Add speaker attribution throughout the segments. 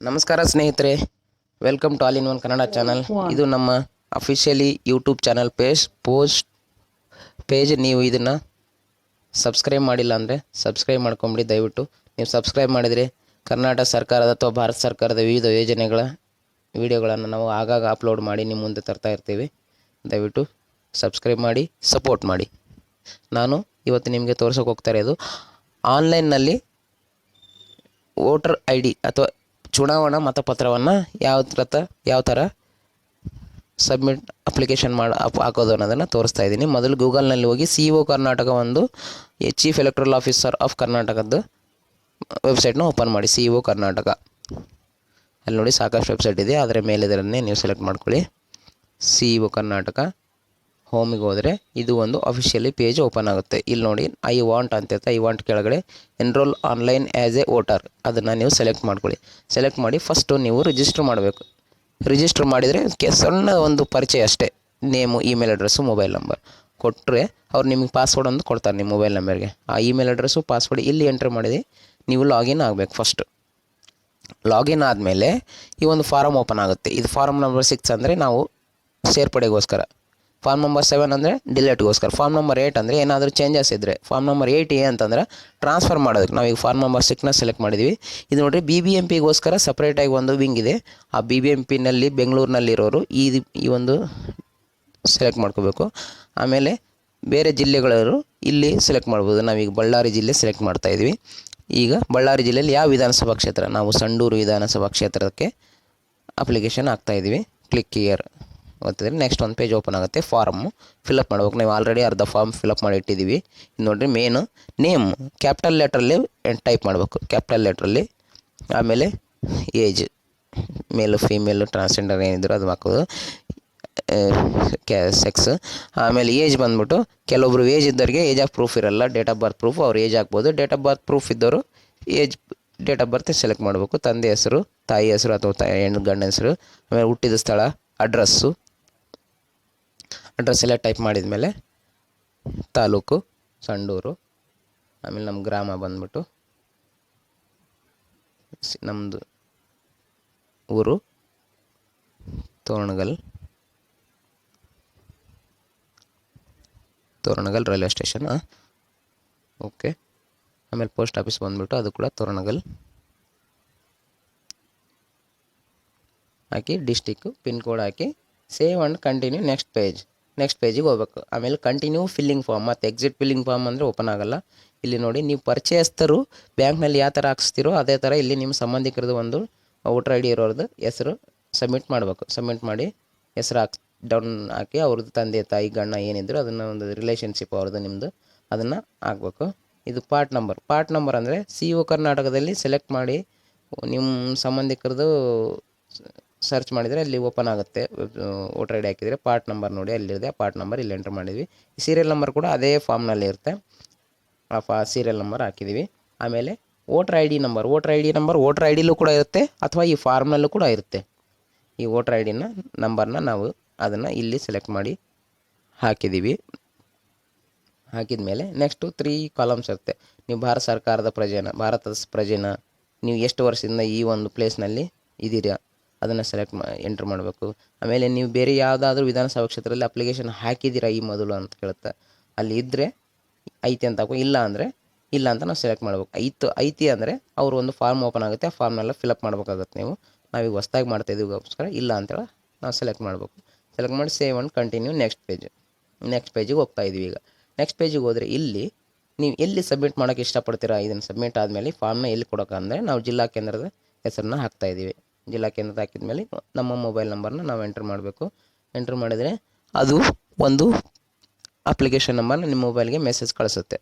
Speaker 1: ನಮಸ್ಕಾರ ಸ್ನೇಹಿತರೆ welcome to all in one Kannada channel ಇದು ನಮ್ಮ officially YouTube channel page post page ನೀವು ಇದನ್ನು ಸಬ್ಸ್ಕ್ರೈಬ್ ಮಾಡಿಲ್ಲ ಅಂದರೆ ಸಬ್ಸ್ಕ್ರೈಬ್ ಮಾಡ್ಕೊಂಬಿಡಿ ದಯವಿಟ್ಟು. ನೀವು ಸಬ್ಸ್ಕ್ರೈಬ್ ಮಾಡಿದರೆ ಕರ್ನಾಟಕ ಸರ್ಕಾರದ ಅಥವಾ ಭಾರತ ಸರ್ಕಾರದ ವಿವಿಧ ಯೋಜನೆಗಳ ವಿಡಿಯೋಗಳನ್ನು ನಾವು ಆಗಾಗ ಅಪ್ಲೋಡ್ ಮಾಡಿ ನಿಮ್ಮ ಮುಂದೆ ತರ್ತಾ ಇರ್ತೀವಿ. ದಯವಿಟ್ಟು ಸಬ್ಸ್ಕ್ರೈಬ್ ಮಾಡಿ ಸಪೋರ್ಟ್ ಮಾಡಿ. ನಾನು ಇವತ್ತು ನಿಮಗೆ ತೋರ್ಸೋಕೆ ಹೋಗ್ತಾ ಇರೋದು ಆನ್ಲೈನ್ನಲ್ಲಿ ವೋಟರ್ ಐ ಡಿ ಅಥವಾ ಚುನಾವಣಾ ಮತಪತ್ರವನ್ನು ಯಾವ ಥರ ಯಾವ ಥರ ಸಬ್ಮಿಟ್ ಅಪ್ಲಿಕೇಶನ್ ಮಾಡಿ, ಅಪ್, ಹಾಕೋದು ಅನ್ನೋದನ್ನು ತೋರಿಸ್ತಾ ಇದ್ದೀನಿ. ಮೊದಲು ಗೂಗಲ್ನಲ್ಲಿ ಹೋಗಿ ಸಿ ಒ ಕರ್ನಾಟಕ ಒಂದು ಚೀಫ್ ಎಲೆಕ್ಟ್ರಲ್ ಆಫೀಸರ್ ಆಫ್ ಕರ್ನಾಟಕದ್ದು ವೆಬ್ಸೈಟ್ನ ಓಪನ್ ಮಾಡಿ, ಸಿ ಒ ಕರ್ನಾಟಕ. ಅಲ್ಲಿ ನೋಡಿ ಸಾಕಷ್ಟು ವೆಬ್ಸೈಟ್ ಇದೆ. ಅದರ ಮೇಲೆ ಇದರನ್ನೇ ನೀವು ಸೆಲೆಕ್ಟ್ ಮಾಡ್ಕೊಳ್ಳಿ. C O Karnataka. ಹೋಮಿಗೆ ಹೋದರೆ ಇದು ಒಂದು ಅಫಿಷಿಯಲಿ ಪೇಜ್ ಓಪನ್ ಆಗುತ್ತೆ. ಇಲ್ಲಿ ನೋಡಿ ಐ ವಾಂಟ್ ಅಂತ ಐ ವಾಂಟ್ ಕೆಳಗಡೆ enrol online as a voter ಅದನ್ನು ನೀವು ಸೆಲೆಕ್ಟ್ ಮಾಡ್ಕೊಳ್ಳಿ. ಸೆಲೆಕ್ಟ್ ಮಾಡಿ ಫಸ್ಟು ನೀವು ರಿಜಿಸ್ಟರ್ ಮಾಡಬೇಕು. ರಿಜಿಸ್ಟರ್ ಮಾಡಿದರೆ ಕೆ, ಸಣ್ಣ ಒಂದು ಪರಿಚಯ ಅಷ್ಟೇ. Name email address mobile number ಕೊಟ್ಟರೆ ಅವ್ರು ನಿಮಗೆ ಪಾಸ್ವರ್ಡ್ ಒಂದು ಕೊಡ್ತಾರೆ ನಿಮ್ಮ ಮೊಬೈಲ್ ನಂಬರ್ಗೆ ಆ ಇಮೇಲ್ ಅಡ್ರೆಸ್ಸು ಪಾಸ್ವರ್ಡ್ ಇಲ್ಲಿ ಎಂಟ್ರ್ ಮಾಡಿದೆ ನೀವು ಲಾಗಿನ್ ಆಗಬೇಕು ಫಸ್ಟು ಲಾಗಿನ್ ಆದಮೇಲೆ ಈ ಒಂದು ಫಾರಮ್ ಓಪನ್ ಆಗುತ್ತೆ. ಇದು ಫಾರಮ್ ನಂಬರ್ ಸಿಕ್ಸ್ ಅಂದರೆ ನಾವು ಸೇರ್ಪಡೆಗೋಸ್ಕರ. ಫಾರ್ಮ್ ನಂಬರ್ ಸೆವೆನ್ ಅಂದರೆ ಡಿಲೇಟ್ಗೋಸ್ಕರ ಫಾರ್ಮ್ ನಂಬರ್ ಏಯ್ಟ್ ಅಂದರೆ ಏನಾದರೂ ಚೇಂಜಸ್ ಇದ್ದರೆ ಫಾರ್ಮ್ ನಂಬರ್ ಏಯ್ಟ್ ಎ ಅಂತಂದ್ರೆ ಟ್ರಾನ್ಸ್ಫರ್ ಮಾಡೋದಕ್ಕೆ. ನಾವು ಈಗ ಫಾರ್ಮ್ ನಂಬರ್ ಸಿಕ್ನ ಸೆಲೆಕ್ಟ್ ಮಾಡಿದ್ವಿ. ಇದು ನೋಡಿರಿ ಬಿ ಬಿ ಎಂ ಪಿಗೋಸ್ಕರ ಸಪ್ರೇಟಾಗಿ ಒಂದು ವಿಂಗ್ ಇದೆ. ಆ ಬಿ ಬಿ ಎಂ ಪಿನಲ್ಲಿ ಬೆಂಗಳೂರಿನಲ್ಲಿರೋರು ಈ ಈ ಒಂದು ಸೆಲೆಕ್ಟ್ ಮಾಡ್ಕೋಬೇಕು. ಆಮೇಲೆ ಬೇರೆ ಜಿಲ್ಲೆಗಳವರು ಇಲ್ಲಿ ಸೆಲೆಕ್ಟ್ ಮಾಡ್ಬೋದು. ನಾವೀಗ ಬಳ್ಳಾರಿ ಜಿಲ್ಲೆ ಸೆಲೆಕ್ಟ್ ಮಾಡ್ತಾ ಇದ್ವಿ ಈಗ ಬಳ್ಳಾರಿ ಜಿಲ್ಲೆಯಲ್ಲಿ ಯಾವ ವಿಧಾನಸಭಾ ಕ್ಷೇತ್ರ? ನಾವು ಸಂಡೂರು ವಿಧಾನಸಭಾ ಕ್ಷೇತ್ರಕ್ಕೆ ಅಪ್ಲಿಕೇಶನ್ ಹಾಕ್ತಾಯಿದ್ವಿ ಕ್ಲಿಕ್ ಇಯರ್ ಗೊತ್ತಿದ್ರೆ ನೆಕ್ಸ್ಟ್ ಒಂದು ಪೇಜ್ ಓಪನ್ ಆಗುತ್ತೆ ಫಾರ್ಮು ಫಿಲಪ್ ಮಾಡ್ಬೇಕು. ನೀವು ಆಲ್ರೆಡಿ ಅರ್ಧ ಫಾರ್ಮ್ ಫಿಲಪ್ ಮಾಡಿ ಇಟ್ಟಿದ್ದೀವಿ. ನೋಡಿರಿ ಮೇನು ನೇಮ್ ಕ್ಯಾಪಿಟಲ್ ಲೆಟ್ರಲ್ಲಿ ಟೈಪ್ ಮಾಡಬೇಕು. ಕ್ಯಾಪಿಟಲ್ ಲೆಟ್ರಲ್ಲಿ ಆಮೇಲೆ ಏಜ್ ಮೇಲು ಫೀಮೇಲು ಟ್ರಾನ್ಸ್ಜೆಂಡರ್ ಏನಿದ್ರು ಅದು ಹಾಕೋದು. ಕ್ಯಾ ಸೆಕ್ಸ್ ಆಮೇಲೆ ಏಜ್ ಬಂದ್ಬಿಟ್ಟು ಕೆಲವೊಬ್ರು ಏಜ್ ಇದ್ದವ್ರಿಗೆ ಏಜ್ ಆಫ್ ಪ್ರೂಫ್ ಇರಲ್ಲ. ಡೇಟ್ ಆಫ್ ಬರ್ತ್ ಪ್ರೂಫ್ ಅವ್ರು ಏಜ್ ಹಾಕ್ಬೋದು. ಡೇಟ್ ಆಫ್ ಬರ್ತ್ ಪ್ರೂಫ್ ಇದ್ದವರು age date of birth select ಮಾಡಬೇಕು. ತಂದೆ ಹೆಸರು, ತಾಯಿ ಹೆಸರು ಅಥವಾ ತಾಯಿ ಹೆಣ್ಣು, ಗಂಡ ಹೆಸರು. ಆಮೇಲೆ ಹುಟ್ಟಿದ ಸ್ಥಳ ಅಡ್ರೆಸ್ಸು ಅಡ್ರೆಸ್ ಎಲ್ಲ ಟೈಪ್ ಮಾಡಿದ ಮೇಲೆ ತಾಲೂಕು, ಸಂಡೂರು, ಆಮೇಲೆ ನಮ್ಮ ಗ್ರಾಮ ಬಂದ್ಬಿಟ್ಟು ನಮ್ಮದು ಊರು Toranagal Toranagal railway station okay. ಆಮೇಲೆ ಪೋಸ್ಟ್ ಆಫೀಸ್ ಬಂದ್ಬಿಟ್ಟು ಅದು ಕೂಡ ತೋರಣಗಲ್. ಹಾಕಿ, district pin code hockey, save and continue next page. Next ಪೇಜಿಗೆ ಹೋಗ್ಬೇಕು. ಆಮೇಲೆ ಕಂಟಿನ್ಯೂ ಫಿಲ್ಲಿಂಗ್ ಫಾರ್ಮ್ ಮತ್ತು ಎಕ್ಸಿಟ್ ಫಿಲ್ಲಿಂಗ್ ಫಾರ್ಮ್ ಅಂದರೆ ಓಪನ್ ಆಗಲ್ಲ. ಇಲ್ಲಿ ನೋಡಿ, ನೀವು ಪರಿಚಯಸ್ಥರು ಬ್ಯಾಂಕ್ನಲ್ಲಿ ಯಾವ ಥರ ಹಾಕ್ಸ್ತಿರೋ ಅದೇ ಥರ ಇಲ್ಲಿ ನಿಮ್ಮ ಸಂಬಂಧಿಕರದ್ದು ಒಂದು ವೋಟರ್ ಐ ಡಿ ಇರೋರ್ದು ಹೆಸರು ಸಬ್ಮಿಟ್ ಮಾಡಬೇಕು. ಸಬ್ಮಿಟ್ ಮಾಡಿ ಹೆಸರು ಹಾಕಿ ಡೌನ್ ಹಾಕಿ ಅವ್ರದ್ದು ತಂದೆ, ತಾಯಿ ಗಣ್ಣ ಏನಿದ್ರು ಅದನ್ನು ಒಂದು ರಿಲೇಷನ್ಶಿಪ್ ಅವ್ರದ್ದು ನಿಮ್ಮದು ಅದನ್ನು ಹಾಕ್ಬೇಕು. ಇದು ಪಾರ್ಟ್ ನಂಬರ್ ಪಾರ್ಟ್ ನಂಬರ್ ಅಂದರೆ ಸಿ ಒ ಕರ್ನಾಟಕದಲ್ಲಿ ಸೆಲೆಕ್ಟ್ ಮಾಡಿ, ನಿಮ್ಮ ಸಂಬಂಧಿಕರದು ಸರ್ಚ್ ಮಾಡಿದರೆ ಅಲ್ಲಿ ಓಪನ್ ಆಗುತ್ತೆ. ವೋಟರ್ ಐ ಡಿ ಹಾಕಿದರೆ ಪಾರ್ಟ್ ನಂಬರ್ ನೋಡಿ ಅಲ್ಲಿದೆ. ಆ ಪಾರ್ಟ್ ನಂಬರ್ ಇಲ್ಲಿ ಎಂಟ್ರ್ ಮಾಡಿದ್ವಿ. ಸೀರಿಯಲ್ ನಂಬರ್ ಕೂಡ ಅದೇ ಫಾರ್ಮ್ನಲ್ಲಿ ಇರುತ್ತೆ. ಆ ಫಾ ಸೀರಿಯಲ್ ನಂಬರ್ ಹಾಕಿದ್ದೀವಿ. ಆಮೇಲೆ voter I D number voter I D number voter I ಡಿಲೂ ಕೂಡ ಇರುತ್ತೆ ಅಥವಾ ಈ ಫಾರ್ಮ್ನಲ್ಲೂ ಕೂಡ ಇರುತ್ತೆ. ಈ ವೋಟರ್ ಐ ಡಿನ ನಂಬರ್ನ ನಾವು ಅದನ್ನು ಇಲ್ಲಿ ಸೆಲೆಕ್ಟ್ ಮಾಡಿ ಹಾಕಿದ್ದೀವಿ. ಹಾಕಿದ ಮೇಲೆ ನೆಕ್ಸ್ಟು ತ್ರೀ ಕಾಲಮ್ಸ್ ಇರುತ್ತೆ. ನೀವು ಭಾರತ ಸರ್ಕಾರದ ಪ್ರಜೆನ, ಭಾರತದ ಪ್ರಜೆನ, ನೀವು ಎಷ್ಟು ವರ್ಷದಿಂದ ಈ ಒಂದು ಪ್ಲೇಸ್ನಲ್ಲಿ ಇದ್ದೀರಾ? ಅದನ್ನು ಸೆಲೆಕ್ಟ್ ಮಾ ಎಂಟ್ರ್ ಮಾಡಬೇಕು. ಆಮೇಲೆ ನೀವು ಬೇರೆ ಯಾವುದಾದ್ರೂ ವಿಧಾನಸಭಾ ಕ್ಷೇತ್ರದಲ್ಲಿ ಅಪ್ಲಿಕೇಶನ್ ಹಾಕಿದ್ದೀರಾ ಈ ಮೊದಲು ಅಂತ ಕೇಳುತ್ತೆ. ಅಲ್ಲಿ ಇದ್ದರೆ ಐತಿ ಅಂತ ಹಾಕೋ, ಇಲ್ಲ ಅಂದರೆ ಇಲ್ಲ ಅಂತ ನಾವು ಸೆಲೆಕ್ಟ್ ಮಾಡ್ಬೇಕು. ಐತು, ಐತಿ ಅಂದರೆ ಅವರು ಒಂದು ಫಾರ್ಮ್ ಓಪನ್ ಆಗುತ್ತೆ, ಆ ಫಾರ್ಮ್ನೆಲ್ಲ ಫಿಲಪ್ ಮಾಡ್ಬೇಕಾಗುತ್ತೆ ನೀವು. ನಾವೀಗ ಹೊಸ್ದಾಗಿ ಮಾಡ್ತಾ ಇದೀವಿಗೋಸ್ಕರ ಇಲ್ಲ ಅಂತೇಳಿ ನಾವು ಸೆಲೆಕ್ಟ್ ಮಾಡಬೇಕು. ಸೆಲೆಕ್ಟ್ ಮಾಡಿ save and continue next page next ಪೇಜಿಗೆ ಹೋಗ್ತಾ ಇದೀವಿ ಈಗ. ನೆಕ್ಸ್ಟ್ ಪೇಜಿಗೆ ಹೋದರೆ ಇಲ್ಲಿ ನೀವು ಎಲ್ಲಿ ಸಬ್ಮಿಟ್ ಮಾಡೋಕ್ಕೆ ಇಷ್ಟಪಡ್ತೀರಾ? ಇದನ್ನು ಸಬ್ಮಿಟ್ ಆದಮೇಲೆ ಫಾರ್ಮ್ನ ಎಲ್ಲಿ ಕೊಡೋಕೆ ಅಂದರೆ ನಾವು ಜಿಲ್ಲಾ ಕೇಂದ್ರದ ಹೆಸರನ್ನ ಹಾಕ್ತಾ ಇದ್ದೀವಿ ಜಿಲ್ಲಾ ಕೇಂದ್ರದ ಹಾಕಿದ ಮೇಲೆ ನಮ್ಮ ಮೊಬೈಲ್ ನಂಬರ್ನ ನಾವು ಎಂಟ್ರ್ ಮಾಡಬೇಕು. ಎಂಟ್ರ್ ಮಾಡಿದರೆ ಅದು ಒಂದು ಅಪ್ಲಿಕೇಶನ್ ನಂಬರ್ನ ನಿಮ್ಮ ಮೊಬೈಲ್ಗೆ ಮೆಸೇಜ್ ಕಳಿಸುತ್ತೆ.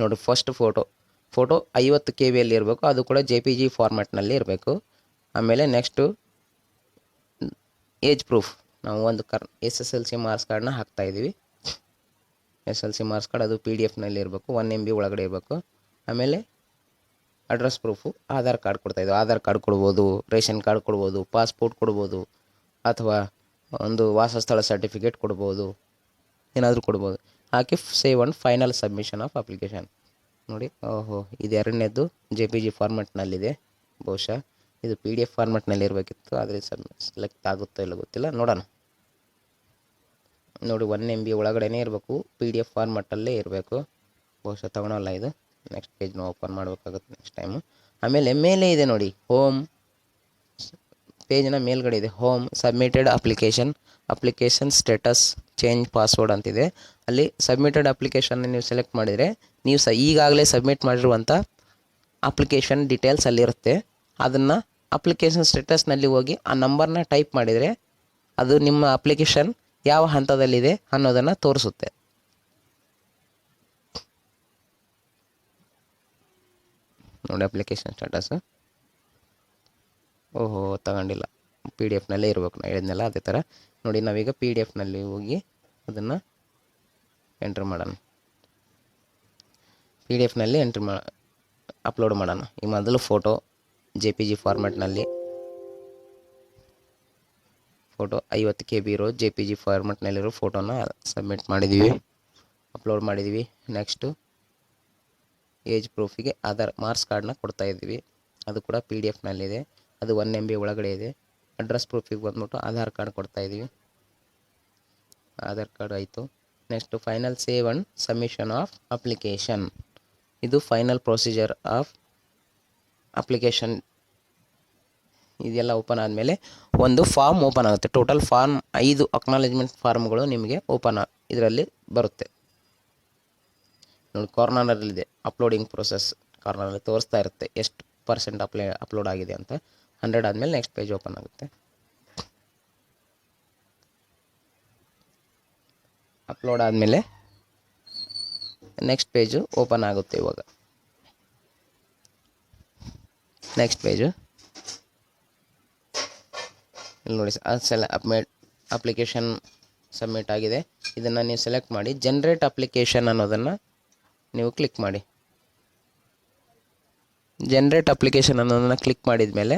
Speaker 1: ನೋಡಿ ಫಸ್ಟ್ ಫೋಟೋ ಫೋಟೋ ಐವತ್ತು ಕೆ ವಿಯಲ್ಲಿ ಇರಬೇಕು. ಅದು ಕೂಡ ಜೆ ಪಿ ಜಿ ಫಾರ್ಮ್ಯಾಟ್ನಲ್ಲಿ ಇರಬೇಕು. ಆಮೇಲೆ ನೆಕ್ಸ್ಟು ಏಜ್ ಪ್ರೂಫ್ ನಾವು ಒಂದು ಕರ್ S S L C marks ಕಾರ್ಡ್ನ ಹಾಕ್ತಾ ಇದ್ದೀವಿ. S L C marks card ಅದು ಪಿ ಡಿ ಎಫ್ನಲ್ಲಿ ಇರಬೇಕು. ಒನ್ ಎಂ ಬಿ ಒಳಗಡೆ ಇರಬೇಕು. ಆಮೇಲೆ ಅಡ್ರೆಸ್ ಪ್ರೂಫು ಆಧಾರ್ ಕಾರ್ಡ್ ಕೊಡ್ತಾಯಿದ್ದೆವು ಆಧಾರ್ ಕಾರ್ಡ್ ಕೊಡ್ಬೋದು, ರೇಷನ್ ಕಾರ್ಡ್ ಕೊಡ್ಬೋದು ಪಾಸ್ಪೋರ್ಟ್ ಕೊಡ್ಬೋದು, ಅಥವಾ ಒಂದು ವಾಸಸ್ಥಳ ಸರ್ಟಿಫಿಕೇಟ್ ಕೊಡ್ಬೋದು, ಏನಾದರೂ ಕೊಡ್ಬೋದು. ಹಾಕಿ save on final submission of application ನೋಡಿ, ಓಹೋ, ಇದು ಎರಡನೇದು ಜೆ ಪಿ ಜಿ ಫಾರ್ಮೆಟ್ನಲ್ಲಿದೆ ಬಹುಶಃ ಇದು ಪಿ ಡಿ ಎಫ್ ಫಾರ್ಮೆಟ್ನಲ್ಲಿ ಇರಬೇಕಿತ್ತು, ಆದರೆ ಸೆಲೆಕ್ಟ್ ಆಗುತ್ತೋ ಇಲ್ಲ ಗೊತ್ತಿಲ್ಲ. ನೋಡೋಣ. ನೋಡಿ ಒನ್ ಎಂ ಬಿ ಒಳಗಡೆನೇ ಇರಬೇಕು ಪಿ ಡಿ ಎಫ್ ಫಾರ್ಮೆಟಲ್ಲೇ ಇರಬೇಕು. ಬಹುಶಃ ತಗೊಳಲ್ಲ ಇದು. ನೆಕ್ಸ್ಟ್ ಪೇಜ್ನ ಓಪನ್ ಮಾಡಬೇಕಾಗುತ್ತೆ ನೆಕ್ಸ್ಟ್ ಟೈಮು ಆಮೇಲೆ ಮೇಲೆ ಇದೆ ನೋಡಿ ಹೋಮ್ ಪೇಜ್ನ ಮೇಲ್ಗಡೆ ಇದೆ home submitted application application status change password ಅಂತಿದೆ. ಅಲ್ಲಿ ಸಬ್ಮಿಟೆಡ್ ಅಪ್ಲಿಕೇಶನ್ನ ನೀವು ಸೆಲೆಕ್ಟ್ ಮಾಡಿದರೆ, ನೀವು ಸ ಈಗಾಗಲೇ ಸಬ್ಮಿಟ್ ಮಾಡಿರುವಂಥ ಅಪ್ಲಿಕೇಶನ್ ಡೀಟೇಲ್ಸ್ ಅಲ್ಲಿರುತ್ತೆ ಅದನ್ನು ಅಪ್ಲಿಕೇಶನ್ ಸ್ಟೇಟಸ್ನಲ್ಲಿ ಹೋಗಿ ಆ ನಂಬರ್ನ ಟೈಪ್ ಮಾಡಿದರೆ, ಅದು ನಿಮ್ಮ ಅಪ್ಲಿಕೇಶನ್ ಯಾವ ಹಂತದಲ್ಲಿದೆ ಅನ್ನೋದನ್ನು ತೋರಿಸುತ್ತೆ. ನೋಡಿ ಅಪ್ಲಿಕೇಶನ್ ಸ್ಟೇಟಸ್ ಓಹೋ, ತಗೊಂಡಿಲ್ಲ. ಪಿ ಡಿ ಎಫ್ನಲ್ಲೇ ಇರ್ಬೇಕು ನಾನು ಹೇಳಿದ್ನಲ್ಲ ಅದೇ ಥರ ನೋಡಿ, ನಾವೀಗ ಪಿ ಡಿ ಎಫ್ನಲ್ಲಿ ಹೋಗಿ ಅದನ್ನು ಎಂಟ್ರ್ ಮಾಡೋಣ. ಪಿ ಡಿ ಎಫ್ನಲ್ಲಿ ಎಂಟ್ರ್ ಮಾ ಅಪ್ಲೋಡ್ ಮಾಡೋಣ. ಈ ಮೊದಲು ಫೋಟೋ ಜೆ ಪಿ ಜಿ ಫಾರ್ಮೆಟ್ನಲ್ಲಿ ಫೋಟೋ ಐವತ್ತು ಕೆ ಬಿ ಇರೋ ಜೆ ಪಿ ಜಿ ಫಾರ್ಮೆಟ್ನಲ್ಲಿರೋ ಫೋಟೋನ ಸಬ್ಮಿಟ್ ಮಾಡಿದ್ದೀವಿ ಅಪ್ಲೋಡ್ ಮಾಡಿದ್ದೀವಿ ನೆಕ್ಸ್ಟು ಏಜ್ ಪ್ರೂಫಿಗೆ ಆಧಾರ್ ಮಾರ್ಕ್ಸ್ ಕಾರ್ಡ್ನ ಕೊಡ್ತಾ ಇದ್ದೀವಿ. ಅದು ಕೂಡ ಪಿ ಡಿ ಎಫ್ನಲ್ಲಿದೆ ಅದು ಒನ್ ಎಂ ಬಿ ಒಳಗಡೆ ಇದೆ. ಅಡ್ರೆಸ್ ಪ್ರೂಫಿಗೆ ಬಂದ್ಬಿಟ್ಟು ಆಧಾರ್ ಕಾರ್ಡ್ ಕೊಡ್ತಾ ಇದ್ದೀವಿ. ಆಧಾರ್ ಕಾರ್ಡ್ ಆಯಿತು. Next final save and submission of application ಇದು ಫೈನಲ್ ಪ್ರೊಸೀಜರ್ ಆಫ್ ಅಪ್ಲಿಕೇಶನ್ ಇದೆಲ್ಲ ಓಪನ್ ಆದಮೇಲೆ ಒಂದು ಫಾರ್ಮ್ ಓಪನ್ ಆಗುತ್ತೆ. ಟೋಟಲ್ ಫಾರ್ಮ್ ಐದು ಅಕ್ನಾಲೇಜ್ಮೆಂಟ್ ಫಾರ್ಮ್ಗಳು ನಿಮಗೆ ಓಪನ್ ಇದರಲ್ಲಿ ಬರುತ್ತೆ. ನೋಡಿ ಕಾರ್ನರಲ್ಲಿದೆ ಅಪ್ಲೋಡಿಂಗ್ ಪ್ರೊಸೆಸ್ ಕಾರ್ನರಲ್ಲಿ ತೋರಿಸ್ತಾ ಇರುತ್ತೆ ಎಷ್ಟು ಪರ್ಸೆಂಟ್ ಅಪ್ಲೈ ಅಪ್ಲೋಡ್ ಆಗಿದೆ ಅಂತ. ಹಂಡ್ರೆಡ್ ಆದಮೇಲೆ ನೆಕ್ಸ್ಟ್ ಪೇಜ್ ಓಪನ್ ಆಗುತ್ತೆ. ಅಪ್ಲೋಡ್ ಆದಮೇಲೆ ನೆಕ್ಸ್ಟ್ ಪೇಜು ಓಪನ್ ಆಗುತ್ತೆ ಇವಾಗ. ನೆಕ್ಸ್ಟ್ ಪೇಜು ಇಲ್ಲಿ ನೋಡಿ ಸೆಲೆ ಅಪ್ಮೇಟ್ ಅಪ್ಲಿಕೇಶನ್ ಸಬ್ಮಿಟ್ ಆಗಿದೆ. ಇದನ್ನು ನೀವು ಸೆಲೆಕ್ಟ್ ಮಾಡಿ ಜನ್ರೇಟ್ ಅಪ್ಲಿಕೇಶನ್ ಅನ್ನೋದನ್ನು ನೀವು ಕ್ಲಿಕ್ ಮಾಡಿ. ಜನ್ರೇಟ್ ಅಪ್ಲಿಕೇಶನ್ ಅನ್ನೋದನ್ನು ಕ್ಲಿಕ್ ಮಾಡಿದ ಮೇಲೆ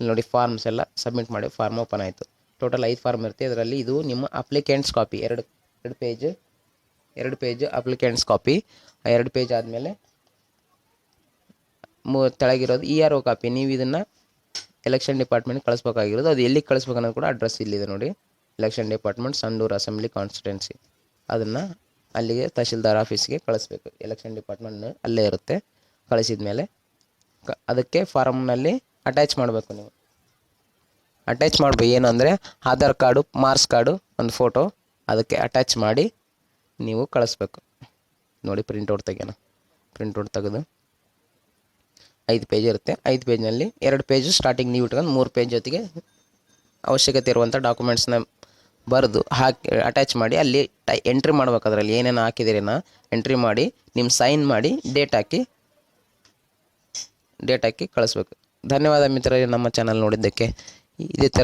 Speaker 1: ನೋಡಿ ಫಾರ್ಮ್ಸ್ ಎಲ್ಲ ಸಬ್ಮಿಟ್ ಮಾಡಿ ಫಾರ್ಮ್ ಓಪನ್ ಆಯಿತು. ಟೋಟಲ್ ಐದು ಫಾರ್ಮ್ ಇರುತ್ತೆ. ಇದರಲ್ಲಿ ಇದು ನಿಮ್ಮ ಅಪ್ಲಿಕೆಂಟ್ಸ್ ಕಾಪಿ ಎರಡು ಎರಡು ಪೇಜ್ ಎರಡು ಪೇಜ್ ಅಪ್ಲಿಕೆಂಟ್ಸ್ ಕಾಪಿ ಆ ಎರಡು ಪೇಜ್ ಆದಮೇಲೆ ಮೂ ತೆಳಗಿರೋದು ಇ ಆರ್ ಒ ಕಾಪಿ ನೀವು ಇದನ್ನು ಎಲೆಕ್ಷನ್ ಡಿಪಾರ್ಟ್ಮೆಂಟ್ ಕಳಿಸ್ಬೇಕಾಗಿರೋದು. ಅದು ಎಲ್ಲಿಗೆ ಕಳಿಸ್ಬೇಕನ್ನೋದು ಕೂಡ ಅಡ್ರೆಸ್ ಇಲ್ಲಿದೆ ನೋಡಿ. Election department Sandur assembly constituency ಅದನ್ನು ಅಲ್ಲಿಗೆ ತಹಶೀಲ್ದಾರ್ ಆಫೀಸ್ಗೆ ಕಳಿಸ್ಬೇಕು. ಎಲೆಕ್ಷನ್ ಡಿಪಾರ್ಟ್ಮೆಂಟ್ ಅಲ್ಲೇ ಇರುತ್ತೆ. ಕಳಿಸಿದ ಮೇಲೆ ಕ ಅದಕ್ಕೆ ಫಾರಮ್ನಲ್ಲಿ ಅಟ್ಯಾಚ್ ಮಾಡಬೇಕು ನೀವು. ಅಟ್ಯಾಚ್ ಮಾಡಬೇಕು. ಏನು ಅಂದರೆ ಆಧಾರ್ ಕಾರ್ಡು, ಮಾರ್ಕ್ಸ್ ಕಾರ್ಡು ಒಂದು ಫೋಟೋ ಅದಕ್ಕೆ ಅಟ್ಯಾಚ್ ಮಾಡಿ ನೀವು ಕಳಿಸ್ಬೇಕು. ನೋಡಿ ಪ್ರಿಂಟೌಟ್ ತೆಗೆಯೋಣ. ಪ್ರಿಂಟೌಟ್ ತೆಗೆದು ಐದು ಪೇಜ್ ಇರುತ್ತೆ. ಐದು ಪೇಜ್ನಲ್ಲಿ ಎರಡು ಪೇಜು ಸ್ಟಾರ್ಟಿಂಗ್ ನೀವು ಇಟ್ಕೊಂಡು ಮೂರು ಪೇಜ್ ಜೊತೆಗೆ ಅವಶ್ಯಕತೆ ಇರುವಂಥ ಡಾಕ್ಯುಮೆಂಟ್ಸ್ನ ಬರೆದು ಹಾಕಿ ಅಟ್ಯಾಚ್ ಮಾಡಿ ಅಲ್ಲಿ ಟೈ ಎಂಟ್ರಿ ಮಾಡ್ಬೇಕು ಅದರಲ್ಲಿ. ಏನೇನು ಹಾಕಿದಿರೇನ ಎಂಟ್ರಿ ಮಾಡಿ ನಿಮ್ಮ ಸೈನ್ ಮಾಡಿ ಡೇಟ್ ಹಾಕಿ ಡೇಟ್ ಹಾಕಿ ಕಳಿಸ್ಬೇಕು. ಧನ್ಯವಾದ ಮಿತ್ರರೇ, ನಮ್ಮ ಚಾನಲ್ ನೋಡಿದ್ದಕ್ಕೆ. ಇದೇ ಥರ